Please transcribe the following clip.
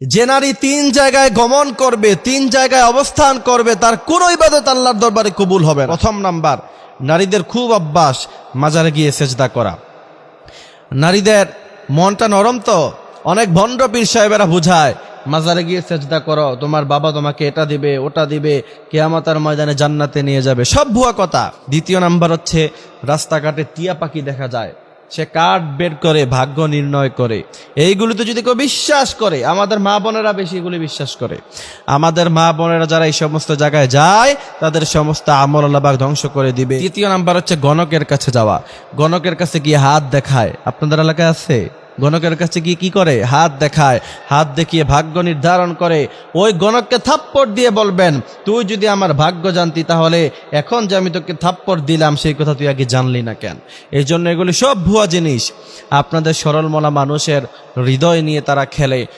যে নারী তিন জায়গায় গমন করবে, তিন জায়গায় অবস্থান করবে, তার কোনো ইবাদত আল্লাহর দরবারে কবুল হবে প্রথম নাম্বার, নারীদের খুব অভ্যাস মাজারে গিয়ে সেজদা করা। নারীদের মনটা নরম তো, অনেক ভণ্ড পীর সাহেবেরা বুঝায়, মাজারে গিয়ে সেজদা করো, তোমার বাবা তোমাকে এটা দিবে, ওটা দিবে, কেয়ামতার ময়দানে জান্নাতে নিয়ে যাবে, সব ভুয়া কথা। দ্বিতীয় নাম্বার হচ্ছে, রাস্তাঘাটে টিয়া পাখি দেখা যায়। সে কার্ড বের করে, ভাগ্য নির্ণয় করে। এইগুলিতে যদি কেউ বিশ্বাস করে, আমাদের মা বোনেরা বেশি এগুলি বিশ্বাস করে। আমাদের মা বোনেরা যারা এই সমস্ত জায়গায় যায়, তাদের সমস্ত আমল আল্লাহ ধ্বংস করে দিবে। তৃতীয় নাম্বার হচ্ছে গণকের কাছে যাওয়া। গণকের কাছে গিয়ে হাত দেখায়। আপনাদের এলাকায় আছে? গণকের কাছে গিয়ে কি করে? হাত দেখায়। হাত দেখিয়ে ভাগ্য নির্ধারণ করে। ওই গণককে থাপ্পড় দিয়ে বলবেন, তুই যদি আমার ভাগ্য জানতি তাহলে এখন যে আমি তোকে থাপ্পড় দিলাম, সেই কথা তুই আগে জানলি না কেন? এই জন্য এগুলি সব ভুয়া জিনিস। আপনাদের সরলমলা মানুষের হৃদয় নিয়ে তারা খেলে।